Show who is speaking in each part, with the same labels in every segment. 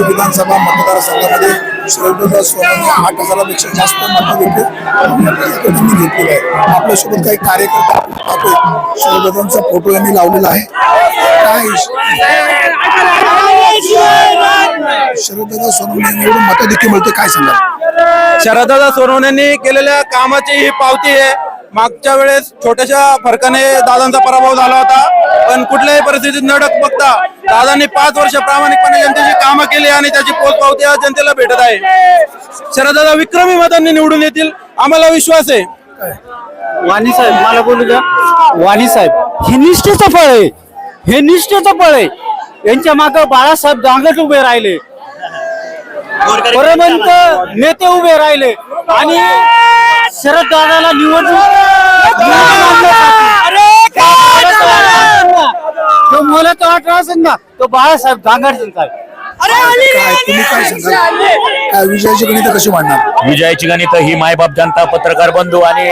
Speaker 1: शिवसेना विधानसभा मतदारसंघामध्ये शरददादा सोनवणे आठ हजारापेक्षा जास्त मतं देखील त्यांनी घेतलेलं आहे. आपल्यासोबत काही कार्यकर्ता आपण पाहतोय. शरददादांचा फोटो यांनी लावलेला आहे. काय? शरददादा सोनवणे एवढं मतं देखील मिळते. काय सांगा
Speaker 2: शरददादा सोनवण्यांनी केलेल्या कामाची ही पावती आहे. मागच्या वेळेस छोट्याशा फरकाने दादांचा पराभव झाला होता पण कुठल्याही परिस्थितीत नडक बघता दादांनी पाच वर्ष प्रामाणिकपणे जनतेची कामं केली आणि त्याची पोचपावती आज जनतेला भेटत आहे. शरददादा विक्रमी मतांनी निवडून येतील आम्हाला विश्वास आहे.
Speaker 3: वाणी साहेब मला बोलू द्या. वाणी साहेब हे निष्ठेचं फळ आहे. हे निष्ठेचं फळ आहे. यांच्या मागे बाळासाहेब दांगट उभे राहिले. परमंत नेते उभे राहिले. आणि शरद दादाला निवडणूक मला तर वाटलं असेल ना तो बाळासाहेब
Speaker 1: काय? विजयाची गणित कशी मांडणार?
Speaker 4: विजयाची गणित ही मायबाप जनता पत्रकार बंधू आणि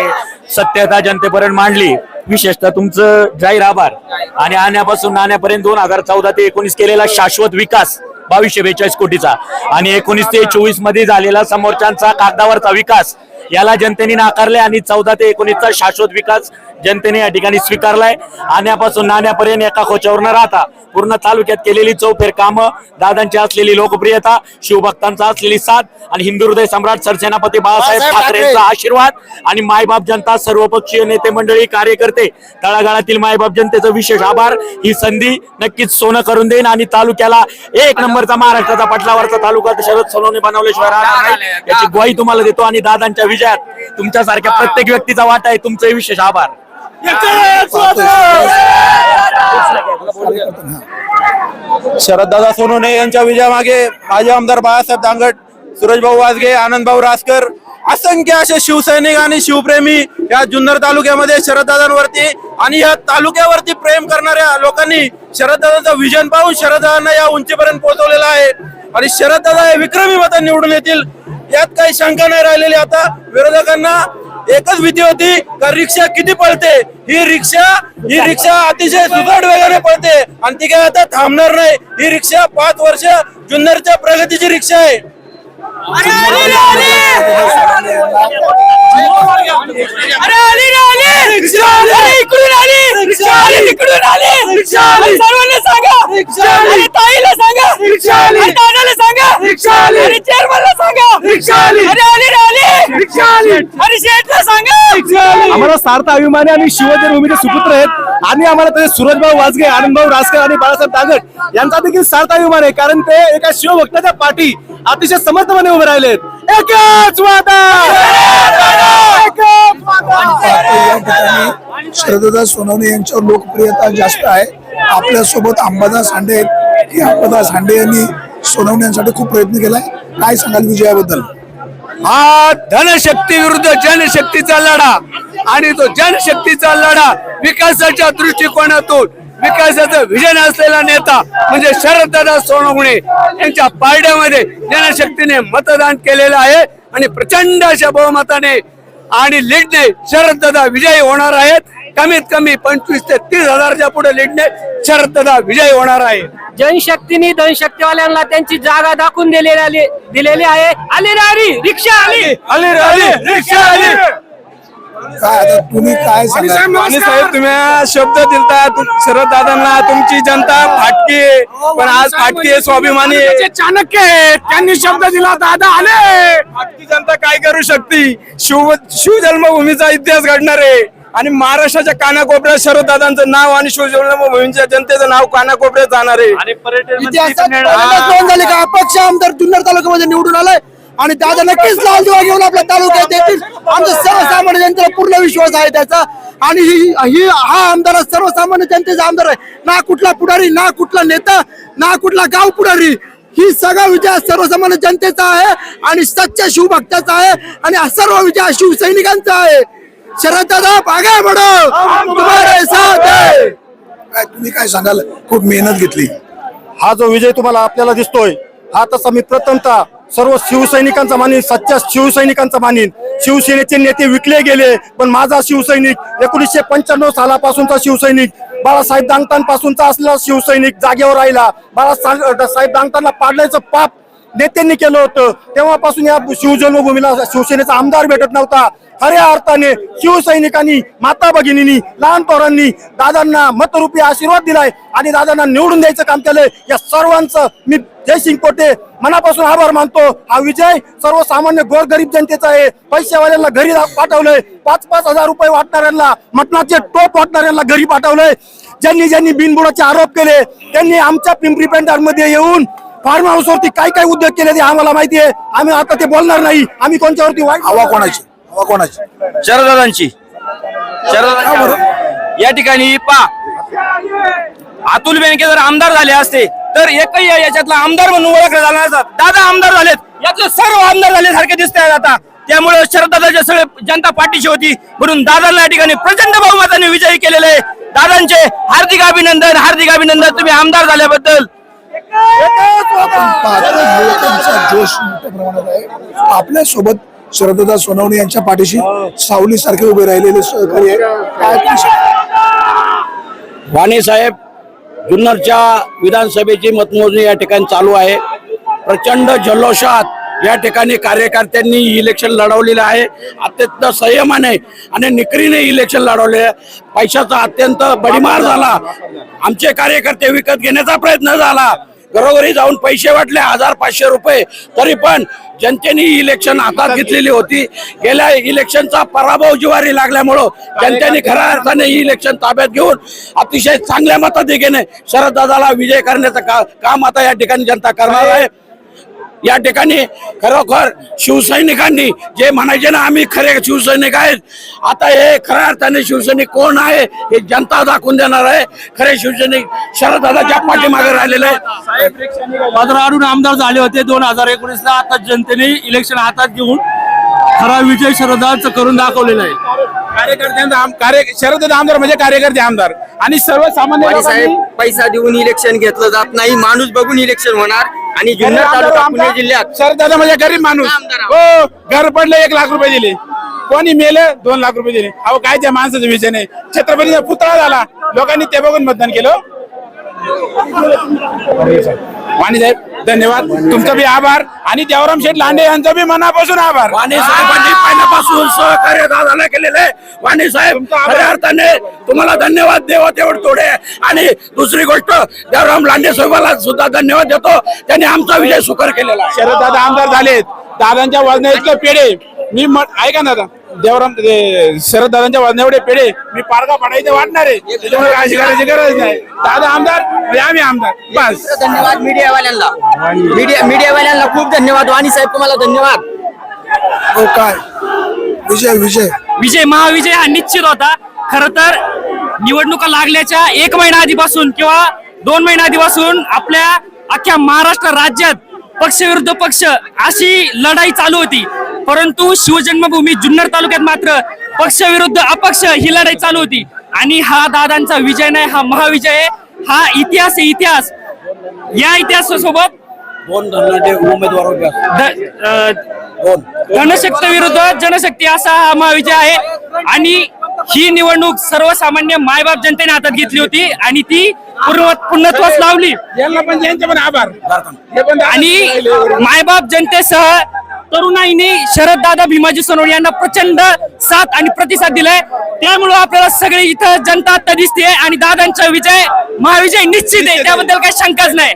Speaker 4: सत्यता जनतेपर्यंत मांडली. विशेषतः तुमचं जाहीर आभार. आणि आणण्यापासून नाण्यापर्यंत दोन हजार चौदा ते एकोणीस केलेला शाश्वत विकास बावीसशे बेचाळीस कोटीचा. आणि एकोणीस ते चोवीसमध्ये झालेला समोरच्यांचा कागदावरचा विकास याला जनतेने नाकारले आणि चौदा ते एकोणीसचा शाश्वत विकास जनतेने या ठिकाणी स्वीकारलाय. आणण्यापासून नाण्यापर्यंत एका खोच्यावर न राहता. पूर्ण तालुक्यात केलेली चौफेर कामं दादांची असलेली लोकप्रियता शिवभक्तांचा असलेली साथ आणि हिंदू हृदय सम्राट सरसेनापती बाळासाहेब ठाकरेंचा आशीर्वाद आणि मायबाप जनता सर्वपक्षीय नेते मंडळी कार्यकर्ते तळागाळातील मायबाप जनतेचं विशेष आभार. ही संधी नक्कीच सोनं करून देईन आणि तालुक्याला एक नंबरचा महाराष्ट्राचा पटलावरचा तालुका शरद सोनवणे बनवल्याशिवाय राहणार नाही. याची ग्वाही तुम्हाला देतो आणि दादांच्या विजयात तुमच्यासारख्या प्रत्येक व्यक्तीचा वाटा आहे. तुमचे विशेष आभार.
Speaker 2: शरददादा सोनोने यांच्या विजयामागे माजी आमदार बाळासाहेब दांगट सूरजभाऊ वाजगे आनंदभाऊ रासकर असंख्य असे शिवसैनिक आणि शिवप्रेमी या जुन्नर तालुक्यामध्ये शरददादांवरती आणि या तालुक्यावरती प्रेम करणाऱ्या लोकांनी शरददादांचं विजन पाहून शरददादांना या उंचीपर्यंत पोहोचवलेलं आहे. आणि शरददादा हे विक्रमी मतं निवडून येतील. यात काही शंका नाही राहिलेली. आता विरोधकांना एकच भीती होती का रिक्षा किती पळते? ही रिक्षा ही रिक्षा अतिशय सुदृढ वेगाने पळते. आणि ती काय आता थांबणार नाही. ही रिक्षा पाच वर्ष जुन्नरच्या प्रगतीची रिक्षा आहे.
Speaker 5: सर्वांना सांगा. आणि ताईला सांगा. आणि दादाला सांगा. आणि चेअरमनला सांगा. अरे आली रे आली. आणि शेठला सांगा.
Speaker 6: आम्हाला सार्थ अभिमानी आणि शिवजन्मभूमीचे सुपुत्र आहेत. आणि आम्हाला तसे सूरजभाऊ वाजगे आनंदभाऊ रासकर आणि बाळासाहेब दागट यांचा देखील सार्थ अभिमान आहे कारण ते एका शिवभक्ताच्या पाठी अतिशय समर्थपणे उभे राहिलेत एकच वादा एकच वादा!
Speaker 1: या सोनवणे यांच्यावर लोकप्रियता जास्त आहे. आपल्यासोबत अंबादास हांडे आहेत. की अंबादास हांडे यांनी सोनवणे यांसाठी खूप प्रयत्न केलाय. काय सांगाल विजयाबद्दल?
Speaker 7: हा धनशक्ती विरुद्ध जनशक्तीचा लढा. आणि तो जनशक्तीचा लढा विकासाच्या दृष्टिकोनातून विकासाचं विजन असलेला नेता म्हणजे शरददादा सोनवणे यांच्या पारड्यामध्ये जनशक्तीने मतदान केलेलं आहे. आणि प्रचंड अशा बहुमताने आणि लीडने शरददादा विजयी होणार आहेत. कमीत कमी पंचवीस ते तीस हजारच्या पुढे लीडने शरददादा विजयी होणार आहे.
Speaker 5: जनशक्तीने धनशक्तीवाल्यांना त्यांची जागा दाखवून दिलेली दिलेली आहे. आली रिक्षा आली
Speaker 7: आली रिक्षा आली!
Speaker 1: काय आता तुम्ही काय
Speaker 2: आणि साहेब तुम्ही शब्द दिलता तु- शरद दादांना तुमची जनता फाटकी आहे. पण आज फाटकी आहे स्वाभिमानी आहे.
Speaker 7: चाणक्य आहे. त्यांनी शब्द दिला दादा आले.
Speaker 2: फाटकी जनता काय करू शकते? शिव शिवजन्मभूमीचा इतिहास घडणार आहे. आणि महाराष्ट्राच्या कानाकोपऱ्यात शरद दादांचं नाव आणि शिवजन्मभूमीच्या जनतेचं नाव कानाकोपऱ्यात जाणार आहे.
Speaker 1: इतिहासात पहिल्यांदाच नोंद झाली का? अपक्ष आमदार जुन्नर तालुक्यामध्ये निवडून आलाय. आणि दादा नक्कीच लाल दिवा घेऊन आपल्या तालुक्यात येतील. आमचा सर्वसामान्य जनतेला पूर्ण विश्वास आहे त्याचा. आणि ही ही हा आमदार सर्वसामान्य जनतेचा आमदार आहे. ना कुठला पुढारी ना कुठला नेता ना कुठला गाव पुढारी. ही सगळा विजय सर्वसामान्य जनतेचा आहे आणि सच्च्या शिवभक्ताचा आहे आणि हा सर्व विजय शिवसैनिकांचा आहे. शरद दादा आगे बढो तुम्हारे साथ है. काय तुम्ही काय सांगाल? खूप मेहनत घेतली.
Speaker 6: हा जो विजय तुम्हाला आपल्याला दिसतोय हा तसा मी प्रथमतः सर्व शिवसैनिकांचा मानीन सच्च्या शिवसैनिकांचा मानीन. शिवसेनेचे नेते विकले गेले पण माझा शिवसैनिक एकोणीसशे पंच्याण्णव सालापासूनचा शिवसैनिक
Speaker 8: बाळासाहेब दांगटांपासूनचा असलेला शिवसैनिक जागेवर राहिला. बाळासाहेब साहेब दांगटांना पाडल्याचं पाप नेत्यांनी केलं होतं. तेव्हापासून या शिवजन्मभूमीला शिवसेनेचा आमदार भेटत नव्हता. खऱ्या अर्थाने शिवसैनिकांनी माता भगिनींनी लहान पोरांनी दादांना मतरूपी आशीर्वाद दिलाय आणि दादांना निवडून द्यायचं काम केलंय. या सर्वांचं मी जयसिंग पोटे मनापासून आभार मानतो. हा विजय सर्वसामान्य गोरगरीब जनतेचा आहे. पैशावाल्यांना घरी पाठवलंय. पाच पाच हजार रुपये वाटणाऱ्यांना मटणाचे टोप वाटणाऱ्यांना घरी पाठवलंय. ज्यांनी ज्यांनी बिनबुडाचे आरोप केले त्यांनी आमच्या पिंपरी पेंडारमध्ये येऊन फार्म हाऊस वरती काय काय उद्योग केले ते आम्हाला माहिती आहे. आम्ही आता ते बोलणार नाही. आम्ही कोणत्यावरती वाईट हवा कोणाची? हवा कोणाची?
Speaker 9: शरदादांची शरदादांची या ठिकाणी पा. अतुल बेनके जर आमदार झाले असते तर एकही याच्यातला आमदार म्हणून ओळखले झाला नसतात दादा आमदार झालेत. यातले सर्व आमदार झाले सारखे दिसत आहेत आता. त्यामुळे शरदादाच्या सगळे जनता पाठीशी होती. म्हणून दादांना या ठिकाणी प्रचंड बहुमताने विजयी केलेले आहे. दादांचे हार्दिक अभिनंदन हार्दिक अभिनंदन. तुम्ही आमदार झाल्याबद्दल.
Speaker 1: आपल्यासोबत पाहतो जोश मोठ्या प्रमाणात आहे आपल्यासोबत शरददा सोनवणे यांच्या पाठीशी सावली सारखे उभे राहिलेले सहकारी आहे
Speaker 10: वाणी साहेब जुन्नरच्या विधानसभेची मतमोजणी या ठिकाणी चालू आहे. प्रचंड जल्लोषात या ठिकाणी कार्यकर्त्यांनी इलेक्शन लढवलेलं आहे. अत्यंत संयमाने आणि निकरीने इलेक्शन लढवले. आहे. पैशाचा अत्यंत बडीमार झाला. आमचे कार्यकर्ते विकत घेण्याचा प्रयत्न झाला. घरोघरी जाऊन पैसे वाटले हजार पाचशे रुपये. तरी पण जनतेने ही इलेक्शन हातात घेतलेली होती. गेल्या इलेक्शनचा पराभव जिवारी लागल्यामुळं जनतेने खऱ्या अर्थाने ही इलेक्शन ताब्यात घेऊन अतिशय चांगल्या मताधिकेने शरददादाला विजय करण्याचं का, काम आता या ठिकाणी जनता करणार आहे. या ठिकाणी खरोखर शिवसैनिकांनी जे म्हणायचे ना आम्ही खरे शिवसैनिक आहेत. आता हे खऱ्या अर्थाने शिवसैनिक कोण आहे हे जनता दाखवून देणार आहे. खरे शिवसैनिक शरददादाच्या पाठीमागे राहिलेले आहे
Speaker 11: पदरावरून आमदार झाले होते दोन हजार एकोणीस ला आता जनतेने इलेक्शन हातात घेऊन खरा विजय शरदाच करून दाखवलेला आहे.
Speaker 12: कार्यकर्त्यांचा आम- कार्य शरद आमदार म्हणजे कार्यकर्ते आमदार. आणि सर्वसामान्य
Speaker 9: पैसा देऊन इलेक्शन घेतलं जात नाही. माणूस बघून इलेक्शन होणार. आणि जुन्नर तालुका पुणे जिल्ह्यात.
Speaker 12: शरदादा म्हणजे गरीब माणूस. हो घर पडलं एक लाख रुपये दिले. कोणी मेलं दोन लाख रुपये दिले. अहो काय त्या माणसाचा विषय नाही छत्रपतीचा पुतळा झाला. लोकांनी ते बघून मतदान केलं. वाणी साहेब धन्यवाद. तुमचा बी आभार. आणि देवराम शेठ लांडे यांचा बी मनापासून आभार.
Speaker 10: वाणी साहेबांनी पहिल्यापासून सहकार्य दादाला केलेलं आहे. वाणी साहेब खऱ्या अर्थाने तुम्हाला धन्यवाद देवा तेवढ थोडे. आणि दुसरी गोष्ट देवराम लांडे साहेबाला सुद्धा धन्यवाद देतो. त्यांनी आमचा विजय सुकर केलेला
Speaker 12: शरद दादा आमदार झालेत. दादांच्या वजना इतकं पेढे. मी म- ऐका ना दादा. देवराम शरद दादांच्या वजना एवढे पेढे मी पारगा पडायचे वाटणार. आहे त्याच्यामुळे काळजी करायची गरज नाही. दादा आमदार आम्ही आमदार. बस.
Speaker 9: धन्यवाद मीडियावाल्यांना. मीडिया मीडियावाल्यांना खूप धन्यवाद. वाणी साहेब तुम्हाला धन्यवाद.
Speaker 1: हो काय? विजय विजय.
Speaker 5: विजय महाविजय हा निश्चित होता. खर तर निवडणुका लागल्याच्या एक महिना आधीपासून किंवा दोन महिना आधीपासून आपल्या अख्ख्या महाराष्ट्र राज्यात पक्ष विरुद्ध पक्ष अशी लढाई चालू होती. परंतु शिवजन्मभूमी जुन्नर तालुक्यात मात्र पक्ष विरुद्ध अपक्ष ही लढाई चालू होती. आणि हा दादांचा विजय नाही हा महाविजय आहे. हा इतिहास आहे इतिहास. या इतिहासासोबत
Speaker 10: दोन उमेदवार
Speaker 5: धनशक्ती विरुद्ध जनशक्ती असा हा महाविजय आहे. आणि ही निवडणूक सर्वसामान्य मायबाप जनतेने हातात घेतली होती आणि ती पूर्ण पूर्णत्वास लावली.
Speaker 12: यांना पण आभार.
Speaker 5: आणि मायबाप जनतेसह तरुणाईने शरद दादा भीमाजी सोनवणे यांना प्रचंड साथ आणि प्रतिसाद दिलाय. त्यामुळे आपल्याला सगळे इथं जनता आता दिसते आणि दादांचा विजय महाविजय निश्चित आहे. त्याबद्दल काही शंकाच नाही.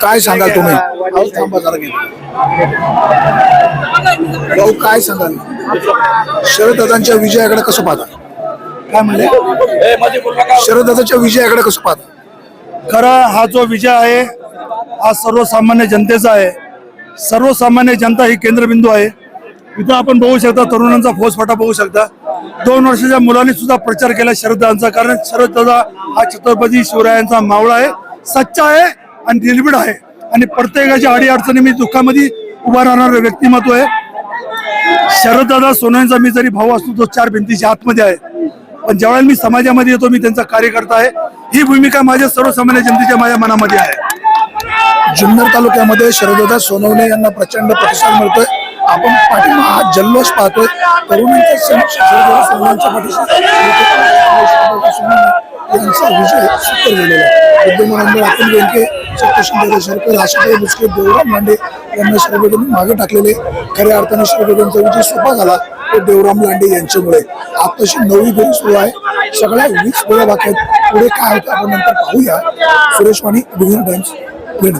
Speaker 1: काय सांगाल तुम्ही? भाऊ काय सांगाल? शरददादांच्या विजयाकडे कसं पाहता? काय म्हणले? शरददादाच्या विजयाकडे कसं पाहता?
Speaker 8: खरा हा जो विजय आहे हा सर्वसामान्य जनतेचा आहे. सर्वसामान्य जनता ही केंद्रबिंदू आहे. इथं आपण बघू शकता तरुणांचा फौजफाटा बघू शकता. दोन वर्षाच्या मुलांनी सुद्धा प्रचार केला शरददादांचा कारण शरददादा हा छत्रपती शिवरायांचा मावळा आहे सच्चा आहे आणि निर्भीड आहे. आणि प्रत्येकाच्या अडी अडचणी मी दुःखामध्ये उभा राहणारं व्यक्तिमत्व आहे. शरददादा सोनवणेचा मी जरी भाऊ असतो तो चार भिंतीच्या आतमध्ये आहे. पण ज्यावेळेला मी समाजामध्ये येतो मी त्यांचा कार्यकर्ता आहे. ही भूमिका माझ्या सर्वसामान्य जनतेच्या माझ्या मनामध्ये आहे.
Speaker 1: जुन्नर तालुक्यामध्ये शरददा सोनवणे यांना प्रचंड प्रतिसाद मिळतोय. आपण पाठीमा हा जल्लोष पाहतोय. तरुणांच्या यांचा विजय सुकर झालेला आहे. विद्यमान आमदार अतुल बेनके आशाताई देवराम यांना शरबेदांनी मागे टाकलेले. खऱ्या अर्थाने शरबेदांचा विजय सोपा झाला. डॉक्टर देवराम लांडे यांच्यामुळे. आताशी नवी फेरी सुरू आहे. सगळ्या वीस फेऱ्या बाकी पुढे काय होतं आपण नंतर पाहूया. सुरेश वाणी विघ्न टाइम्स भेट